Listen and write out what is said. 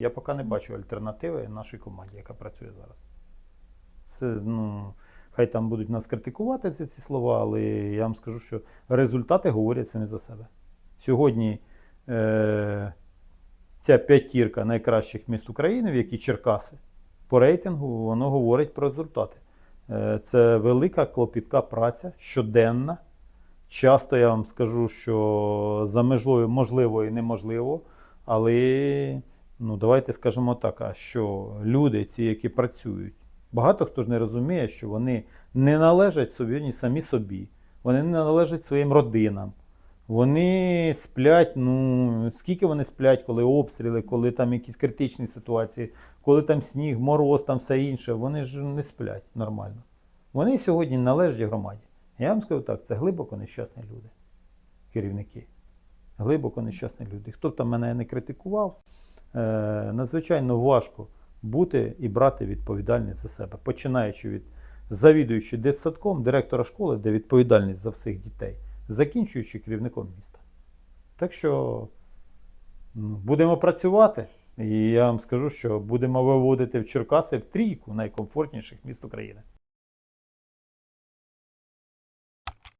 Я поки не бачу альтернативи нашій команді, яка працює зараз. Це, ну, хай там будуть нас критикувати за ці слова, але я вам скажу, що результати говорять самі за себе. Сьогодні е, ця п'ятірка найкращих міст України, в які Черкаси, по рейтингу, воно говорить про результати. Е, це велика клопітка праця, щоденна. Часто я вам скажу, що за межою можливо і неможливо, але ну, давайте скажемо так, а що люди, ці, які працюють, багато хто ж не розуміє, що вони не належать собі самі собі, вони не належать своїм родинам. Вони сплять, ну скільки вони сплять, коли обстріли, коли там якісь критичні ситуації, коли там сніг, мороз, там все інше, вони ж не сплять нормально. Вони сьогодні належать громаді. Я вам скажу так, це глибоко нещасні люди, керівники. Глибоко нещасні люди. Хто б там мене не критикував, надзвичайно важко бути і брати відповідальність за себе, починаючи від завідуючи дитсадком, директора школи, де відповідальність за всіх дітей, закінчуючи керівником міста. Так що ну, будемо працювати, і я вам скажу, що будемо виводити в Черкаси в трійку найкомфортніших міст України.